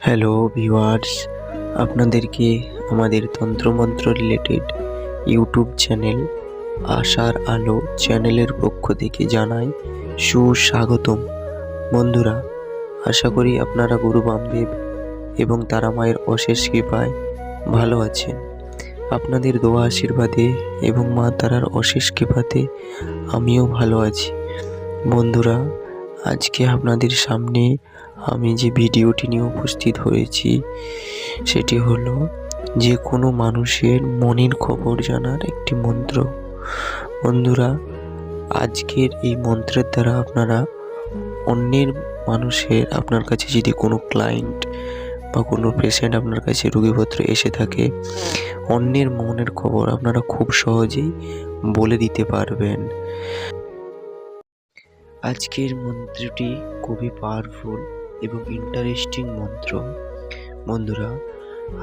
Hello viewers আপনাদেরকে আমাদের তন্ত্রমন্ত্র রিলেটেড ইউটিউব চ্যানেল আশার আলো চ্যানেলের পক্ষ থেকে জানাই সুস্বাগতম। বন্ধুরা, আশা করি আপনারা গুরু বামদেব এবং তারা মায়ের অশেষ কৃপায় ভালো আছেন। আপনাদের দোয়া আশীর্বাদে এবং মা তারার অশেষ কৃপাতে আমিও ভালো আছি। বন্ধুরা, আজকে আপনাদের সামনে আমি যে ভিডিওটি নিয়ে উপস্থিত হয়েছি, সেটি হলো যে কোনো মানুষের মনের খবর জানার একটি মন্ত্র। বন্ধুরা, আজকের এই মন্ত্রের দ্বারা আপনারা অন্যের মানুষের, আপনার কাছে যদি কোনো ক্লায়েন্ট বা কোনো পেশেন্ট আপনার কাছে রোগীপত্র এসে থাকে, অন্যের মনের খবর আপনারা খুব সহজেই বলে দিতে পারবেন। আজকের মন্ত্রটি খুবই পাওয়ারফুল এবং ইন্টারেস্টিং মন্ত্র। বন্ধুরা,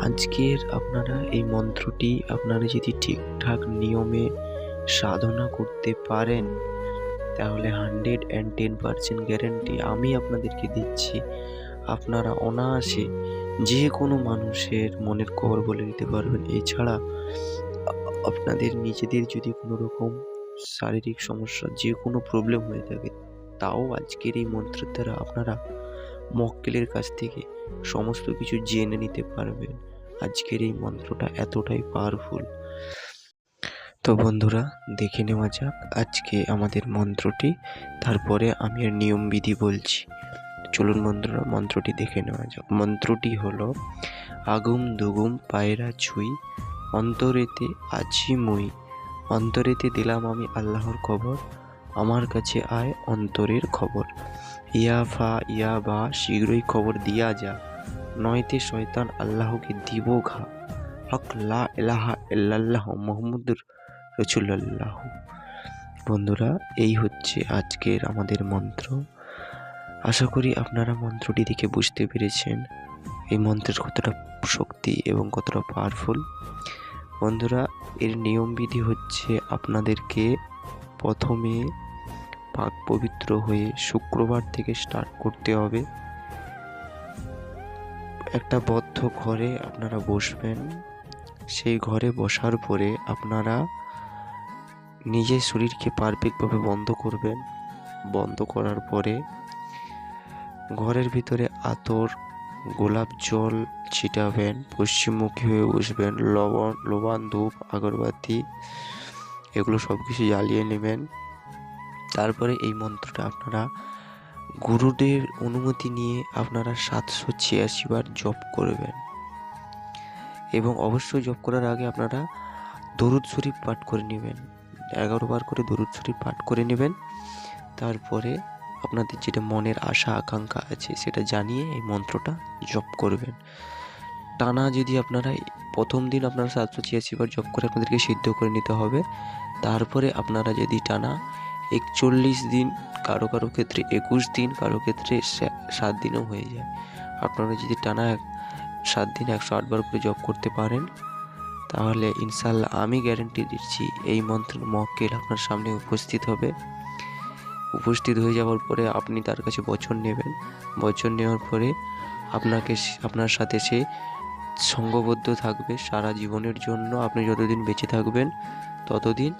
আজকের আপনারা এই মন্ত্রটি আপনারা যদি ঠিকঠাক নিয়মে সাধনা করতে পারেন, তাহলে hundred and ten percent guarantee আমি আপনাদেরকে দিচ্ছি। আপনারা অনায়াসে যে কোনো মানুষের মনের খবর বলে দিতে পারবেন। এছাড়া আপনাদের নিজেদের যদি কোনো রকম শারীরিক সমস্যা যে কোনো প্রবলেম হয়ে থাকে, তাও আজকের এই মন্ত্রের দ্বারা আপনারা মক্কেলের কাছ থেকে সমস্ত কিছু জেনে নিতে পারবেন। আজকের এই মন্ত্রটা এতটাই পাওয়ারফুল তো বন্ধুরা, দেখে নেওয়া যাক আজকে আমাদের মন্ত্রটি। তারপরে আমি এর নিয়মবিধি বলছি। চলুন বন্ধুরা, মন্ত্রটি দেখে নেওয়া যাক। মন্ত্রটি হলো, আগুম দুগুম পায়রা ছুঁই, অন্তরেতে আছি মুই। অন্তরেতে দিলাম আমি আল্লাহর খবর, আমার কাছে আয় অন্তরের খবর। ইয়া ফা ইয়া বা শীঘ্রই খবর দিয়া যা। নয়তে শয়তান আল্লাহকে দিব ঘা। হক লা এলাহা ইল্লাল্লাহ মোহাম্মদুর রসুল্লাহ বন্ধুরা, এই হচ্ছে আজকের আমাদের মন্ত্র। আশা করি আপনারা মন্ত্রটি দেখে বুঝতে পেরেছেন। এই মন্ত্রের কতটা শক্তি এবং কতটা পাওয়ারফুল বন্ধুরা, এর নিয়মবিধি হচ্ছে আপনাদেরকে প্রথমে পাক পবিত্র হয়ে শুক্রবার থেকে স্টার্ট করতে হবে। একটা বদ্ধ ঘরে আপনারা বসবেন। সেই ঘরে বসার পরে আপনারা নিজের শরীরকে পারফেক্টভাবে বন্ধ করবেন। বন্ধ করার পরে ঘরের ভিতরে আতর, গোলাপ জল ছিটাবেন, পশ্চিমমুখী হয়ে বসবেন, লবণ লবণ ধূপ, আগরবাতি, এগুলো সব কিছু জ্বালিয়ে নেবেন। তারপরে এই মন্ত্রটা আপনারা গুরুদের অনুমতি নিয়ে আপনারা সাতশো ছিয়াশি বার জপ করবেন। এবং অবশ্যই জপ করার আগে আপনারা দরুদ শরীফ পাঠ করে নেবেন। এগারো বার করে দরুদ শরীফ পাঠ করে নেবেন। তারপরে আপনাদের যেটা মনের আশা, আকাঙ্ক্ষা আছে সেটা জানিয়ে এই মন্ত্রটা জপ করবেন। টানা যদি আপনারা প্রথম দিন আপনারা সাতশো ছিয়াশি বার জপ করে আপনাদেরকে সিদ্ধ করে নিতে হবে, তারপরে আপনারা যদি টানা একচল্লিশ দিন, কারও কারও ক্ষেত্রে একুশ দিন, কারও ক্ষেত্রে সাত দিনও হয়ে যায়। আপনারা যদি টানা সাত দিন একশো আটবার করে জব করতে পারেন, তাহলে ইনশাল্লাহ আমি গ্যারেন্টি দিচ্ছি এই মন্ত্রের মক্কেল আপনার সামনে উপস্থিত হবে। উপস্থিত হয়ে যাওয়ার পরে আপনি তার কাছে বচন নেবেন। বচন নেওয়ার পরে আপনাকে আপনার সাথে সে সঙ্গবদ্ধ থাকবে। সারা জীবনের জন্য আপনি যতদিন বেঁচে থাকবেন, ততদিন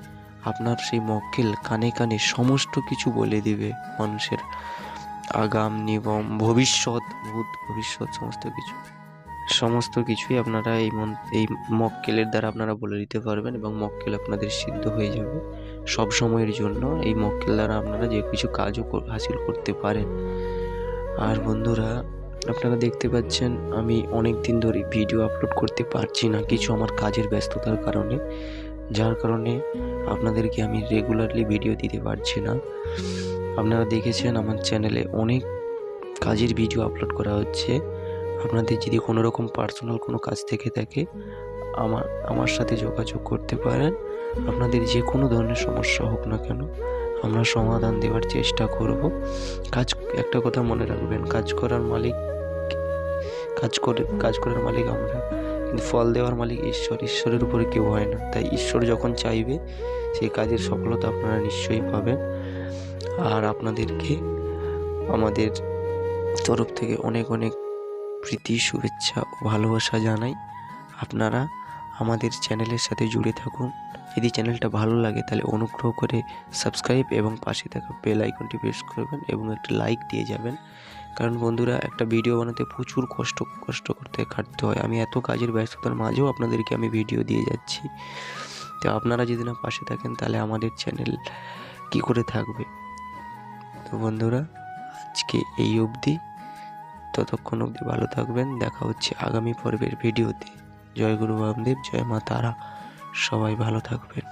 আপনার সেই মক্কেল কানে কানে সমস্ত কিছু বলে দিবে মানুষের। আগাম, নিগম, ভবিষ্যৎ, ভূত, ভবিষ্যৎ, সমস্ত কিছু। সমস্ত কিছুই আপনারা এই মন, এই মক্কেলের দ্বারা আপনারা বলে দিতে পারবেন এবং মক্কেল আপনাদের সিদ্ধ হয়ে যাবে। সব সময়ের জন্য এই মক্কেল দ্বারা আপনারা যে কিছু কাজও হাসিল করতে পারেন। আর বন্ধুরা, আপনারা দেখতে পাচ্ছেন, আমি অনেক দিন ধরে ভিডিও আপলোড করতে পারছি না, কিছু আমার কাজের ব্যস্ততার কারণে। যার কারণে আপনাদেরকে আমি রেগুলারলি ভিডিও দিতে পারছি না। আপনারা দেখেছেন আমার চ্যানেলে অনেক কাজের ভিডিও আপলোড করা হচ্ছে। আপনাদের যদি কোনো রকম পার্সোনাল কোনো কাজ থেকে থাকে, আমার আমার সাথে যোগাযোগ করতে পারেন। আপনাদের যে কোনো ধরনের সমস্যা হোক না কেন, আমরা সমাধান দেওয়ার চেষ্টা করব। কাজ, একটা কথা মনে রাখবেন, কাজ করার মালিক, কাজ করে, কাজ করার মালিক আমরা। কিন্তু ফল দেওয়ার মালিক ঈশ্বর। ঈশ্বরের উপরে কেউ হয় না। তাই ঈশ্বর যখন চাইবে সেই কাজের সফলতা আপনারা নিশ্চয়ই পাবেন। আর আপনাদেরকে আমাদের তরফ থেকে অনেক অনেক প্রীতি, শুভেচ্ছা ও ভালোবাসা জানাই। আপনারা আমাদের চ্যানেলের সাথে জুড়ে থাকুন। যদি চ্যানেলটা ভালো লাগে, তাহলে অনুগ্রহ করে সাবস্ক্রাইব এবং পাশে থাকা বেল আইকনটি প্রেস করবেন এবং একটা লাইক দিয়ে যাবেন। কারণ বন্ধুরা, একটা ভিডিও বানাতে প্রচুর কষ্ট কষ্ট করতে কাটতে হয়। আমি এত কাজের ব্যস্ততার মাঝেও আপনাদেরকে আমি ভিডিও দিয়ে যাচ্ছি। তো আপনারা যদি না পাশে থাকেন, তাহলে আমাদের চ্যানেল কি করে থাকবে? তো বন্ধুরা, আজকে এই অবধি। ততক্ষণ অবধি ভালো থাকবেন। দেখা হচ্ছে আগামী পর্বের ভিডিওতে জয় গুরু বামদেব জয় মা তারা। সবাই ভালো থাকবেন।